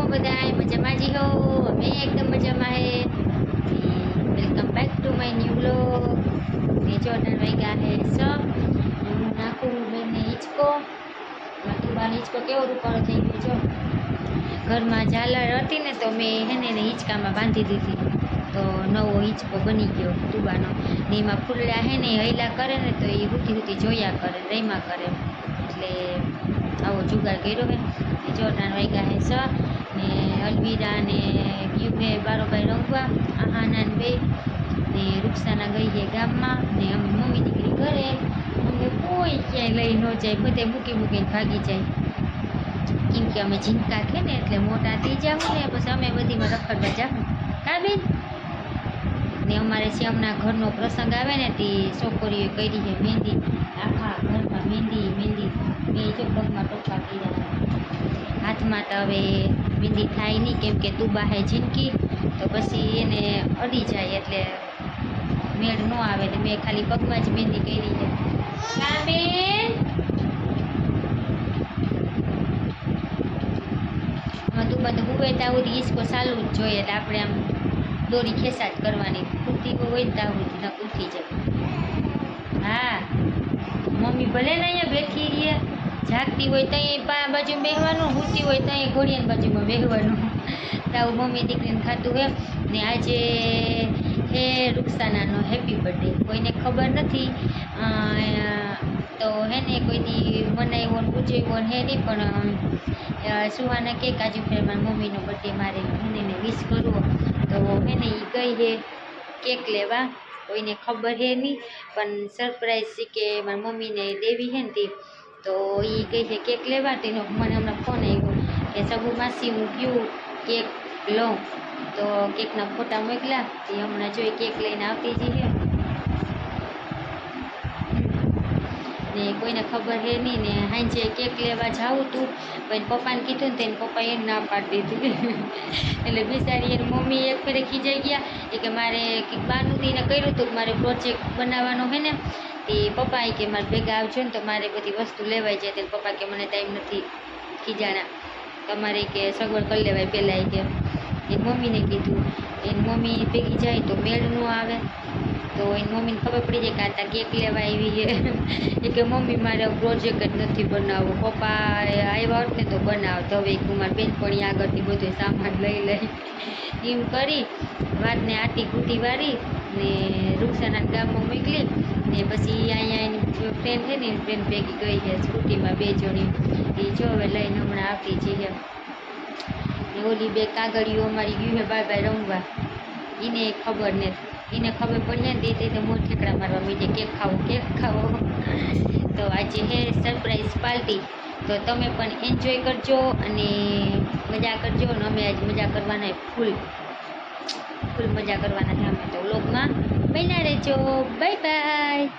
હો બધા મજામાં જી હો? અમે એકદમ મજામાં હે. Welcome back to my new blog ને જોડાણ વાગ્યા હે સ હું નાખું બેનને હિંચકો. તુબાનો હિંચકો કેવો રૂપાળો થઈ ગયો જો. ઘરમાં ઝાલર હતી ને તો મેં હેને એને હિંચકામાં બાંધી દીધી. તો નવો હિંચકો બની ગયો ટુબાનો ને એમાં ફૂલડા હે ને હૈલા કરે ને તો એ હુતી હુતી જોયા કરે રેમા કરે. એટલે આવો જુગાર કર્યો હે. જો જોડાણ વાગ્યા હે સ ને અલવીરા ને ગયું હે રંગવા રમવા, આહાના ને બે. ને રૂપસાના ગઈ છે ગામમાં ને અમે મમ્મી દીકરી ઘરે. અમને કોઈ ક્યાંય લઈ ન જાય, બધે મૂકી મૂકીને ભાગી જાય. કેમ કે અમે ઝીંકા છે ને, એટલે મોટા થઈ જાવ ને, પછી અમે બધીમાં રખડવા જાવ કા બેન? ને અમારે શ્યામના ઘરનો પ્રસંગ આવે ને, તે છોકરીઓએ કરી છે મહેંદી આખા ઘરમાં મહેંદી મહેંદી મેં જો પગમાં ટોપા કર્યા. હાથમાં તો હવે બિંદી થાય નહીં, કેમ કે તું હે જિંદગી તો પછી એને અડી જાય એટલે મેળ ન આવે ને મેં ખાલી પગમાં જ બિંદી કરી છે. તો હુવે ત્યાં સુધી હિંચકો ચાલુ જ જોઈએ, એટલે આપણે આમ દોરી ખેંચાટ કરવાની. કુર્તી હોય ને સુધી નક ઉઠી જાય હા, મમ્મી ભલે ને અહીંયા બેઠી રહીએ જાગતી હોય ત્યાં બાજુ બેહવાનું, હુતી હોય ત્યાં ઘોડિયાની બાજુમાં બેહવાનું. તાવું મમ્મી દીકરીને ખાતું હે ને આજે હે રૂક્ષાનાનો હેપી બર્થડે કોઈને ખબર નથી તો હે ને કોઈ દી મનાવ્યો ને ઉજવ્યો હે નહીં પણ સુવાના કે કાજુ ફેર મારી મમ્મીનો બર્થડે મારે મમ્મીને વિશ કરવો. તો હે ને એ ગઈ હે કેક લેવા. કોઈને ખબર હે નહીં, પણ સરપ્રાઈઝ કે મારી મમ્મીને દેવી હે ને તે તો એ કહે છે, કેક લેવા તેનો મને હમણાં ફોન આવ્યો કે સબુ માસી, હું ગયું કેક લઉં. તો કેકના ફોટા મોકલ્યા એ હમણાં જોઈ કેક લઈને આવતી જઈએ ને કોઈને ખબર હે નહીં ને, હાંજે કેક લેવા જાવું તું, પણ પપ્પાને કીધું ને તેને પપ્પાએ ના પાડી દીધી. એટલે બિચારી એની મમ્મી એક ફેરે ખીજાઈ ગયા. એ કે, મારે બહારનું દીને કર્યું હતું મારે પ્રોજેક્ટ બનાવવાનો હે ને તે પપ્પાએ કે મારે ભેગા આવજો ને તો મારે બધી વસ્તુ લેવાય જાય તે પપ્પા કે મને ટાઈમ નથી ખીજાણા તમારે કે સગવડ કરી લેવાય પહેલાં કે. એની મમ્મીને કીધું. એની મમ્મી ભેગી જાય તો મેળ ન આવે. તો એની મમ્મીને ખબર પડી જાય કે આ ત્યાં કેક લેવા આવી છે. એ કે મમ્મી, મારે પ્રોજેક્ટ જ નથી બનાવવો. પપ્પા આવ્યા હોત ને તો બનાવત હવે એક મારી બેનપણી આગળથી બધું સામાન લઈ લઈ. એમ કરી. વાતને આટી કૂટી વાળી ને રૂક્ષાના ગામમાં મોકલી ને પછી અહીંયા એની ફ્રેન્ડ છે ને ફ્રેન્ડ ભેગી ગઈ છે સ્કૂટીમાં બે જણી. એ જો હવે લઈને હમણાં આવતી છે. ને ઓલી બે કાગળીઓ અમારી ગયું છે બાય બાય રમવા. એને ખબર ને એને ખબર પડી ને તે તો મોઢ ઠેકડા મારવા મીડે. કેક ખાવો કેક ખાવો. તો આજે હે સરપ્રાઈઝ પાર્ટી તો તમે પણ એન્જોય કરજો અને મજા કરજો અને અમે આજે મજા કરવાના ફૂલ. ફૂલ મજા કરવાના છે અમે તો વ્લોગમાં બન્યા રહેજો. બાય બાય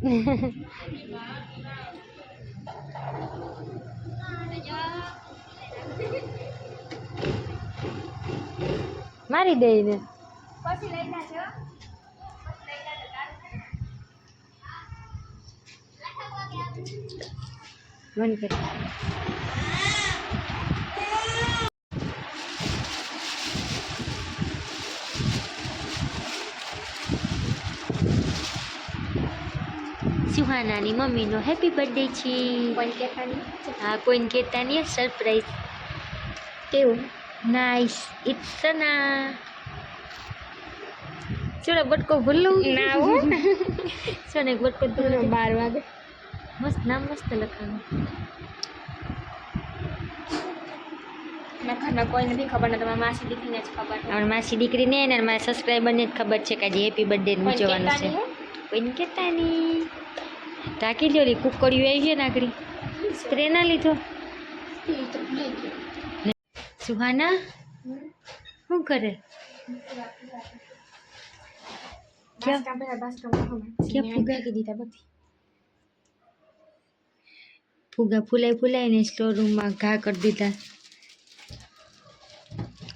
મારી દઈને. મન કરે સુહાનાની મમ્મીનો હેપી બર્થડે છે. હા કોઈને કહેતા નહીં સરપ્રાઈઝ કેવું? નાઈસ ઇટ્સ સના ચોરા બટકો ભૂલું. ના હો. ચોને બટકો ભૂલું. બાર વાગે. મસ્ત નામ મસ્ત લખાનું મેં ઘરના કોઈ નથી ખબર ને તમારા માસી દીકરીને જ ખબર. અમારી માસી દીકરીને અને મારા સબસ્ક્રાઈબરને જ ખબર છે કે આજે હેપી બર્થડે ઉજવવાનું છે. કોઈને કહેતા નહીં ટાંકી લ્યો લી કુકડીઓ આવી ગયો નાગરી સ્પ્રે ના લીધો. સુહાના શું કરે ફુગા? બધી. ફૂલાઈ ને સ્ટોર રૂમમાં ઘા કરી દીધા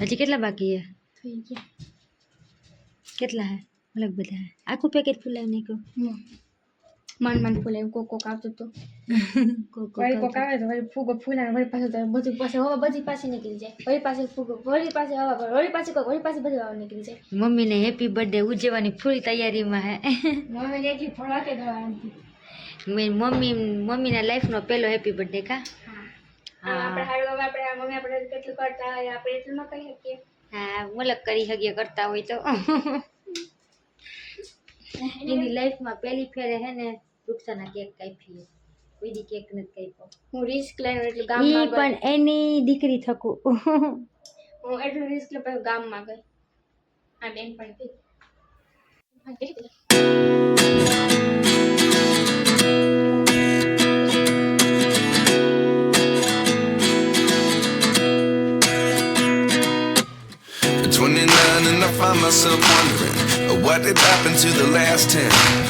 હજી કેટલા બાકી છે કેટલા હે અલગ બધા આખું પેકેટ ફૂલાવી નાખ્યું. મન મન ફૂલે કોક કોક આવતું હતું. વળી કોક આવે તો વળી ફૂગો ફૂલાને વળી પાછું તો બધું પાસે હવા બધી પાછી નીકળી જાય. વળી પાસે ફૂગો વળી પાસે હવા પર વળી પાછી કોક વળી પાછી બધી હવા નીકળી જાય. મમ્મીને હેપી બર્થડે ઉજવવાની ફૂલ તૈયારીમાં હે. મમ્મી એટલી ફળાકે દવા આનતી મેં મમ્મી મમ્મીના લાઈફનો પહેલો હેપી બર્થડે કા? હા. આપણે હાડવા આપણે આ મમ્મી આપણે કેટલું કરતા હોય આપણે એટલું ન કહી શકીએ. હા મલક કરી શકીએ કરતા હોય તો. એની લાઈફમાં પહેલી ફેરે હે ને વૃક્ષાના કેક કાપીએ કોઈ દી કેક નથી કાપ્યો હું રિસ્ક લઈને એટલું ઈ પણ એની દીકરી થકું. હું એટલું રિસ્ક લઈ પછી ગામમાં ગઈ. આ બેન પણ થઈ હા, 29 and I find myself wondering what did happen to the last 10.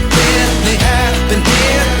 been here.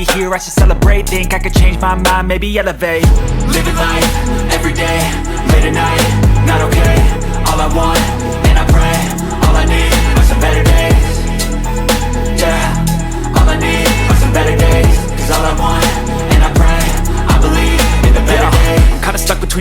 hear, I should celebrate. Think I could change my mind, maybe elevate. Living life